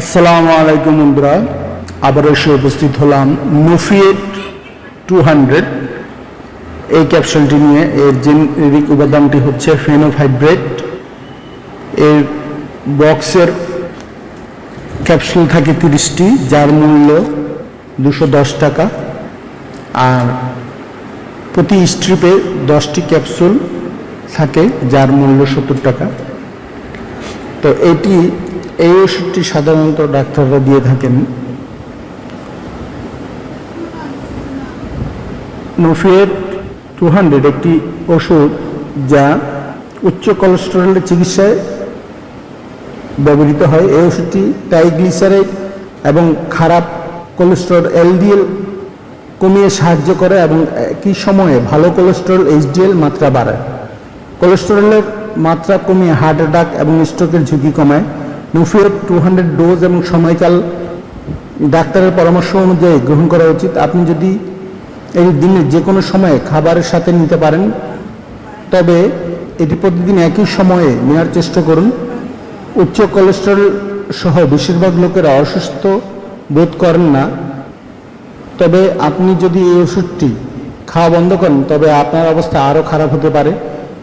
আসসালামু আলাইকুম বন্ধুরা আবার এসে উপস্থিত হলাম নোফিয়েট টু হান্ড্রেড এই ক্যাপসুলটি নিয়ে এর জেনেরিক উপাদানটি হচ্ছে ফেনোফাইব্রেট। এর বক্সের ক্যাপসুল থাকে তিরিশটি, যার মূল্য দুশো দশ টাকা। আর প্রতি স্ট্রিপে দশটি ক্যাপসুল থাকে, যার মূল্য সত্তর টাকা। তো এটি এই ওষুধটি সাধারণত ডাক্তাররা দিয়ে থাকেন। নোফিয়েট টু হান্ড্রেড একটি ওষুধ যা উচ্চ কোলেস্টেরলের চিকিৎসায় ব্যবহৃত হয়। এই ওষুধটি ট্রাইগ্লিসারাইড এবং খারাপ কোলেস্টেরল এলডিএল কমিয়ে সাহায্য করে এবং একই সময়ে ভালো কোলেস্টেরল এইচডিএল মাত্রা বাড়ায়। কোলেস্টেরলের মাত্রা কমিয়ে হার্ট অ্যাটাক এবং স্ট্রোকের ঝুঁকি কমায়। নুফিয়েট টু হান্ড্রেড ডোজ এবং সময়কাল ডাক্তারের পরামর্শ অনুযায়ী গ্রহণ করা উচিত। আপনি যদি এই দিনের যে কোনো সময়ে খাবারের সাথে নিতে পারেন, তবে এটি প্রতিদিন একই সময়ে নেওয়ার চেষ্টা করুন। উচ্চ কোলেস্টেরল সহ বেশিরভাগ লোকেরা অসুস্থ বোধ করেন না। তবে আপনি যদি এই ওষুধটি খাওয়া বন্ধ করেন, তবে আপনার অবস্থা আরও খারাপ হতে পারে।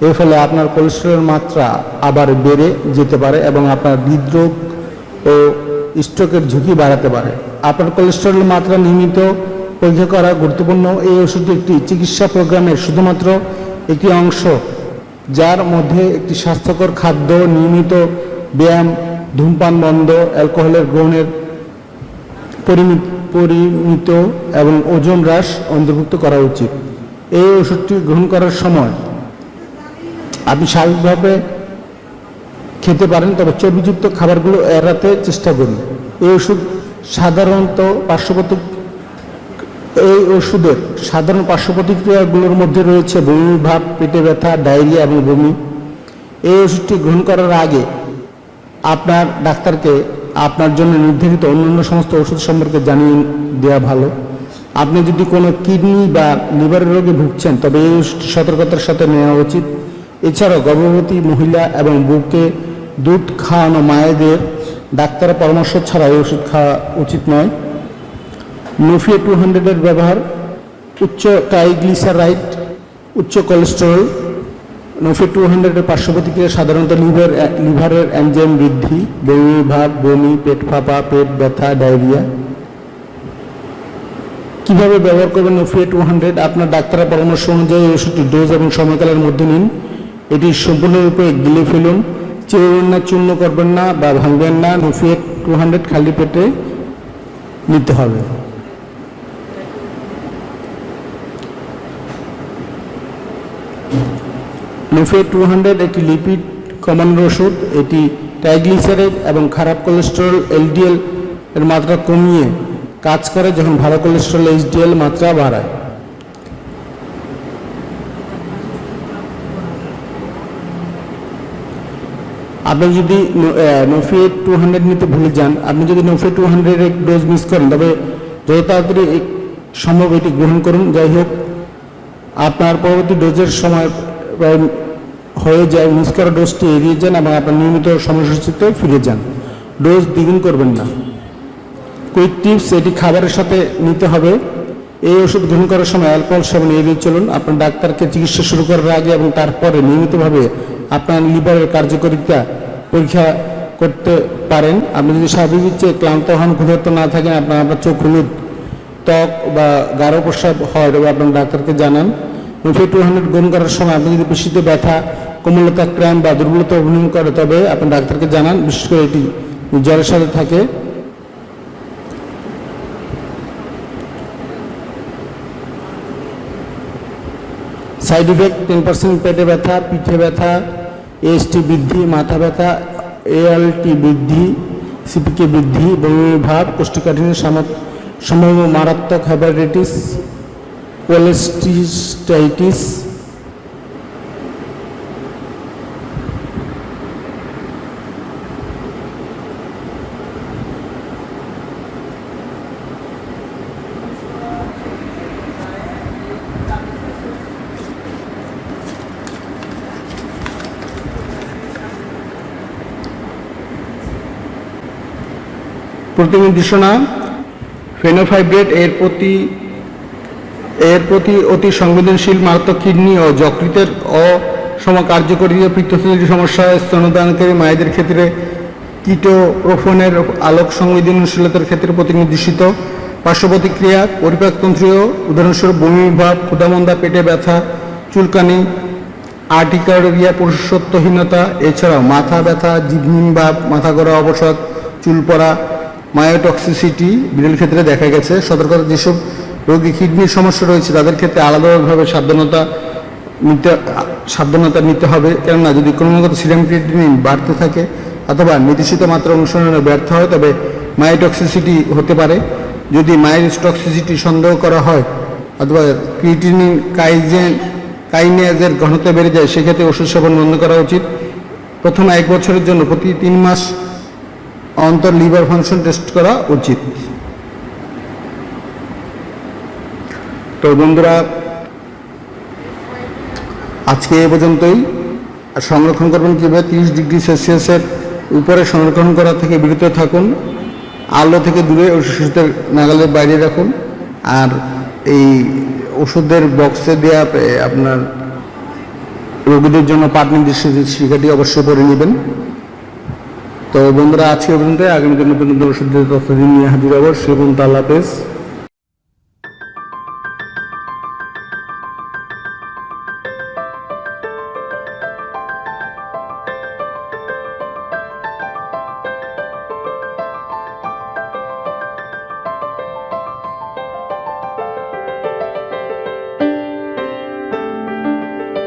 এর ফলে আপনার কোলেস্টেরলের মাত্রা আবার বেড়ে যেতে পারে এবং আপনার হৃদরোগ ও স্ট্রোকের ঝুঁকি বাড়াতে পারে। আপনার কোলেস্টেরলের মাত্রা নিয়মিত পরীক্ষা করা গুরুত্বপূর্ণ। এই ওষুধটি একটি চিকিৎসা প্রোগ্রামের শুধুমাত্র একটি অংশ, যার মধ্যে একটি স্বাস্থ্যকর খাদ্য, নিয়মিত ব্যায়াম, ধূমপান বন্ধ, অ্যালকোহলের গ্রহণের পরিমিত পরিমিত এবং ওজন হ্রাস অন্তর্ভুক্ত করা উচিত। এই ওষুধটি গ্রহণ করার সময় আপনি স্বাভাবিকভাবে খেতে পারেন, তবে চর্বিযুক্ত খাবারগুলো এড়াতে চেষ্টা করুন। এই ওষুধ সাধারণত পার্শ্বপ্রতি এই ওষুধের সাধারণ পার্শ্বপ্রতিক্রিয়াগুলোর মধ্যে রয়েছে বমি, ভাব, পেটে ব্যথা, ডায়রিয়া এবং বমি। এই ওষুধটি গ্রহণ করার আগে আপনার ডাক্তারকে আপনার জন্য নির্ধারিত অন্যান্য সমস্ত ওষুধ সম্পর্কে জানিয়ে দেওয়া ভালো। আপনি যদি কোনো কিডনি বা লিভারের রোগে ভুগছেন, তবে এই সতর্কতার সাথে নেওয়া উচিত। এছাড়াও গর্ভবতী মহিলা এবং বুকে দুধ খাওয়ানো মায়েদের ডাক্তারের পরামর্শ ছাড়া এই ওষুধ খাওয়া উচিত নয়। নোফিয়া টু হান্ড্রেডের ব্যবহার, উচ্চ ট্রাইগ্লিসারাইড, উচ্চ কোলেস্টেরল, নোফিয়া টু হান্ড্রেডের পার্শ্ব প্রতিক্রিয়া সাধারণত লিভার, লিভারের এনজাইম বৃদ্ধি, বমি, ভাব, বমি, পেট ফাঁপা, পেট ব্যথা, ডায়রিয়া। কীভাবে ব্যবহার করবেন নোফিয়া টু হান্ড্রেড? আপনার ডাক্তারের পরামর্শ অনুযায়ী ওষুধটি ডোজ এবং সময়কালের মধ্যে নিন। এটি সম্পূর্ণরূপে গিলে ফেলুন। চেরবেন না, চূর্ণ করবেন না বা ভাঙবেন না। নোফিয়া টু হান্ড্রেড খালি পেটে নিতে হবে। নোফে টু হান্ড্রেড একটি লিপিড কমানোর ওষুধ। এটি ট্রাইগ্লিসারাইড এবং খারাপ কোলেস্টেরল এলডিএল এর মাত্রা কমিয়ে কাজ করে যখন ভালো কোলেস্টেরল, এইচডিএল মাত্রা বাড়ায়। আপনি যদি নোফে টু হান্ড্রেড নিতে ভুলে যান, আপনি যদি নোফে টু হান্ড্রেড ডোজ মিস করেন, তবে যত তাড়াতাড়ি সম্ভব এটি গ্রহণ করুন। যাই হোক, আপনার পরবর্তী ডোজের সময় প্রায় হয়ে যায় মিস করা ডোজটি এড়িয়ে যান এবং আপনার নিয়মিত সময়সূচিতে ফিরে যান। ডোজ দ্বিগুণ করবেন না। কুইক টিপস এটি খাবারের সাথে নিতে হবে। এই ওষুধ গ্রহণ করার সময় অ্যালকোহল সেবন এড়িয়ে চলুন। আপনার ডাক্তারকে চিকিৎসা শুরু করার আগে এবং তারপরে নিয়মিতভাবে আপনার লিভারের কার্যকারিতা পরীক্ষা করতে পারেন। আপনি যদি স্বাভাবিক চেয়ে ক্লান্ত হন, ক্ষুধার্ত না থাকেন, আপনার আপনার চোখ হলুদ, ত্বক বা গাঢ় প্রস্রাব হয়, তবে আপনার ডাক্তারকে জানান। মুফি টু হান্ড্রেড গ্রহণ করার সময় আপনি যদি পেশিতে ব্যথা, কোমলতা, ক্র্যাম বা দুর্বলতা অভিনয় করে, তবে আপনার ডাক্তারকে জানান। বিশেষ করে এটি জ্বরের সাথে থাকে। সাইড ইফেক্ট, টেন পার্সেন্ট পেটে ব্যথা, পিঠে ব্যথা এএসটি বৃদ্ধি মাথা ব্যথা এএলটি বৃদ্ধি সিপিকে বৃদ্ধি বমিভাব কোষ্ঠকাঠিন্য সম্ভাব্য মারাত্মক হেপাটাইটিস কোলেস্টিস্টাইটিস প্রতি নির্দেশনা ফেনোফাইব্রেট এর প্রতি এর প্রতি অতি সংবেদনশীল, মারাত্মক কিডনি ও যকৃতের অসমকার্যকরী পিত্তথলির সমস্যা স্তনদানকারী মায়েদের ক্ষেত্রে কিটোপ্রোফোনের আলোক সংবেদনশীলতার ক্ষেত্রে প্রতিনির্দেশিত পার্শ্বপ্রতিক্রিয়া, পরিপাকতন্ত্রীয়, উদাহরণস্বরূপ বমি, ভাব, ক্ষুধামন্দা, পেটে ব্যথা, চুলকানি আর্টিকারিয়া পুরুষত্বহীনতা, এছাড়াও মাথা ব্যথা জিভনিম ভাব, মাথা গড়া অবসাদ, চুল পড়া মায়োটক্সিসিটি বিরল ক্ষেত্রে দেখা গেছে। সতর্কতা যেসব রোগী কিডনির সমস্যা রয়েছে, তাদের ক্ষেত্রে আলাদাভাবে সাবধানতা নিতে সাবধানতা নিতে হবে। কেননা যদি ক্রমাগত সিরাম ক্রিয়েটিনিন বাড়তে থাকে অথবা নির্দেশিত মাত্রা অনুসরণে ব্যর্থ হয়, তবে মায়োটক্সিসিটি হতে পারে। যদি মায়ের টক্সিসিটি সন্দেহ করা হয় অথবা ক্রিয়েটিনিন কাইজেন কাইনেজের ঘনত্ব বেড়ে যায়, সেক্ষেত্রে ওষুধ সেবন বন্ধ করা উচিত। প্রথম এক বছরের জন্য প্রতি তিন মাস অন্তর লিভার ফাংশন টেস্ট করা উচিত। তো বন্ধুরা, আজকে এ পর্যন্তই। আর সংরক্ষণ করবেন কীভাবে? তিরিশ ডিগ্রি সেলসিয়াসের উপরে সংরক্ষণ করা থেকে বিরত থাকুন। আলো থেকে দূরে ও শিশুদের নাগালের বাইরে রাখুন। আর এই ওষুধের বক্সে দেওয়া আপনার রোগীদের জন্য পাঠ নির্দিষ্ট শিক্ষাটি অবশ্যই পড়ে নেবেন। তো বন্ধুরা আজকে পর্যন্ত। আগামীকাল নতুন নতুন ওষুধের তথ্য নিয়ে হাজির হব। সে পর্যন্ত আল্লাহ হাফেজ।